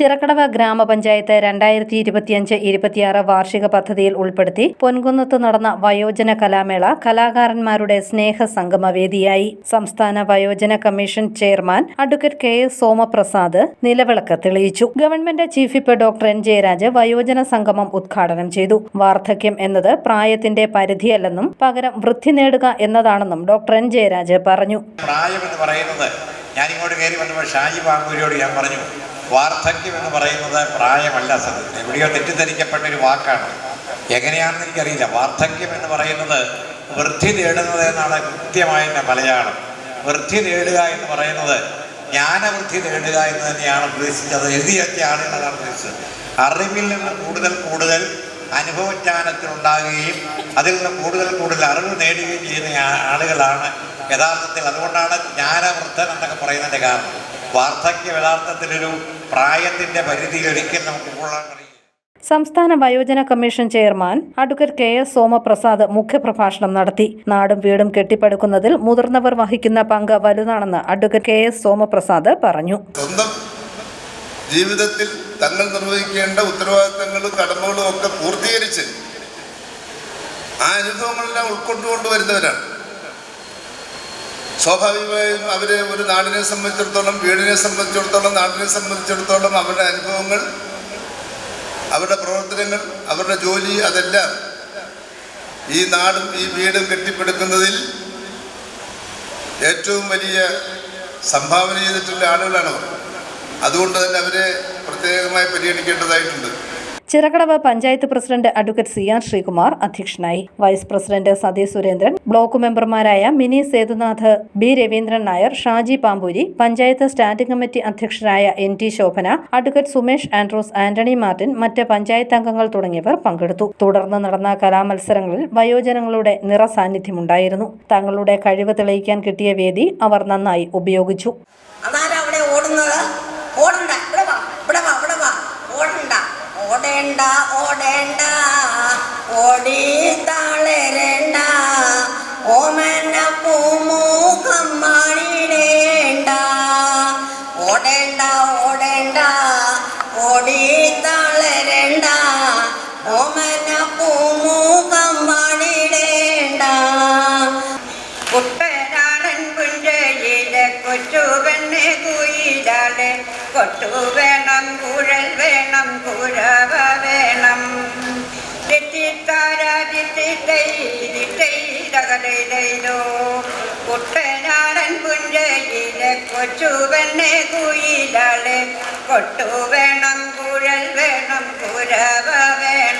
ചിറക്കടവ് ഗ്രാമപഞ്ചായത്ത് രണ്ടായിരത്തി ഇരുപത്തിയഞ്ച് ഇരുപത്തിയാറ് വാർഷിക പദ്ധതിയിൽ ഉൾപ്പെടുത്തി പൊൻകുന്നത്ത് നടന്ന വയോജന കലാമേള കലാകാരന്മാരുടെ സ്നേഹ സംഗമവേദിയായി. സംസ്ഥാന വയോജന commission chairman advocate K S Somaprasad നിലവിളക്ക് തെളിയിച്ചു. Government chief whip doctor N Jayaraj വയോജന സംഗമം ഉദ്ഘാടനം ചെയ്തു. വാർദ്ധക്യം എന്നത് പ്രായത്തിന്റെ പരിധിയല്ലെന്നും പകരം വൃദ്ധി നേടുക എന്നതാണെന്നും ഡോക്ടർ എൻ ജയരാജ് പറഞ്ഞു. പ്രായം എന്ന് പറയുന്നത് ഞാനിങ്ങോട്ട് കയറി വന്നപ്പോൾ ഷാജി ബാംഗൂരിയോട് ഞാൻ പറഞ്ഞു വാർദ്ധക്യം എന്ന് പറയുന്നത് പ്രായമല്ല സത് എവിടെയോ തെറ്റിദ്ധരിക്കപ്പെട്ട ഒരു വാക്കാണ്. എങ്ങനെയാണെന്ന് എനിക്കറിയില്ല. വാർദ്ധക്യം എന്ന് പറയുന്നത് വൃദ്ധി നേടുന്നത് എന്നാണ് കൃത്യമായ മലയാളം. വൃദ്ധി നേടുക എന്ന് പറയുന്നത് ജ്ഞാനവൃദ്ധി നേടുക എന്ന് തന്നെയാണ് ഉദ്ദേശിച്ചത്. എഴുതിയൊക്കെ ആളുകൾ അതാണ് ഉദ്ദേശിച്ചത്. അറിവിൽ നിന്ന് കൂടുതൽ കൂടുതൽ അനുഭവജ്ഞാനത്തിലുണ്ടാകുകയും അതിൽ നിന്ന് കൂടുതൽ കൂടുതൽ അറിവ് നേടുകയും ചെയ്യുന്ന ആളുകളാണ് യഥാർത്ഥത്തിൽ അതുകൊണ്ടാണ് ജ്ഞാനവൃദ്ധൻ എന്നൊക്കെ പറയുന്നതിന്റെ കാരണം. വാർദ്ധക്യം യഥാർത്ഥത്തിലൊരു പ്രായത്തിന്റെ പരിധിയിൽ ഒരിക്കലും നമുക്ക് ഉൾക്കൊള്ളാൻ കഴിയും സംസ്ഥാന വയോജന commission chairman advocate K S Somaprasad മുഖ്യപ്രഭാഷണം നടത്തി. നാടും വീടും കെട്ടിപ്പടുക്കുന്നതിൽ മുതിർന്നവർ വഹിക്കുന്ന പങ്ക് വലുതാണെന്ന് അഡ്വക്കേറ്റ് കെ എസ് സോമപ്രസാദ് പറഞ്ഞു. സ്വന്തം ജീവിതത്തിൽ തങ്ങൾ നിർവഹിക്കേണ്ട ഉത്തരവാദിത്തങ്ങളും കടമകളും ഒക്കെ പൂർത്തീകരിച്ച് ആ അനുഭവങ്ങളെല്ലാം ഉൾക്കൊണ്ടുകൊണ്ട് വരുന്നവരാണ്. സ്വാഭാവികമായും അവർ ഒരു നാടിനെ സംബന്ധിച്ചിടത്തോളം വീടിനെ സംബന്ധിച്ചിടത്തോളം നാടിനെ സംബന്ധിച്ചിടത്തോളം അവരുടെ അനുഭവങ്ങൾ അവരുടെ പ്രവർത്തനങ്ങൾ അവരുടെ ജോലി അതെല്ലാം ഈ നാടും ഈ വീടും കെട്ടിപ്പടുക്കുന്നതിൽ ഏറ്റവും വലിയ സംഭാവന ചെയ്തിട്ടുള്ള ആളുകളാണ് അതുകൊണ്ട് തന്നെ അവരെ പ്രത്യേകമായി പരിഗണിക്കേണ്ടതായിട്ടുണ്ട്. Chirakkadavu panchayat president advocate C R Sreekumar അധ്യക്ഷനായി. Vice president Sathi Surendran block മെമ്പർമാരായ Mini Sethunath B Raveendran Nair Shaji Pampoori panchayat standing committee അധ്യക്ഷരായ N T Sobhana advocate Sumesh Andrews Antony Martin മറ്റ് പഞ്ചായത്ത് അംഗങ്ങൾ തുടങ്ങിയവർ പങ്കെടുത്തു. തുടർന്ന് നടന്ന കലാമത്സരങ്ങളിൽ വയോജനങ്ങളുടെ നിറസാന്നിധ്യമുണ്ടായിരുന്നു. തങ്ങളുടെ കഴിവ് തെളിയിക്കാൻ കിട്ടിയ വേദി അവർ നന്നായി ഉപയോഗിച്ചു. അതാരാ അവിടെ ഓടുന്നത്? ഓടണ്ട. ഓടേണ്ട ഓടേണ്ട. ഓടി തളരേണ്ട. ഓമന പൂമുഖം മാണിടേണ്ട. ഓടേണ്ട ഓടേണ്ട. ഓടി തളരേണ്ട. ഓമന പൂമുഖം മാണിടേണ്ട. കുട്ടനാടൻ പുഞ്ചയിലെ കൊച്ചുവെണ്ണെ കുയിലാട്. കൊട്ടു വേണം കുഴൽ വേണം കുട്ടനാടൻ പുഞ്ചയിലെ കൊച്ചുവെണ്ണെ കുയിലാളെ. കൊട്ടു വേണം കുഴൽ വേണം കുരവ വേണം.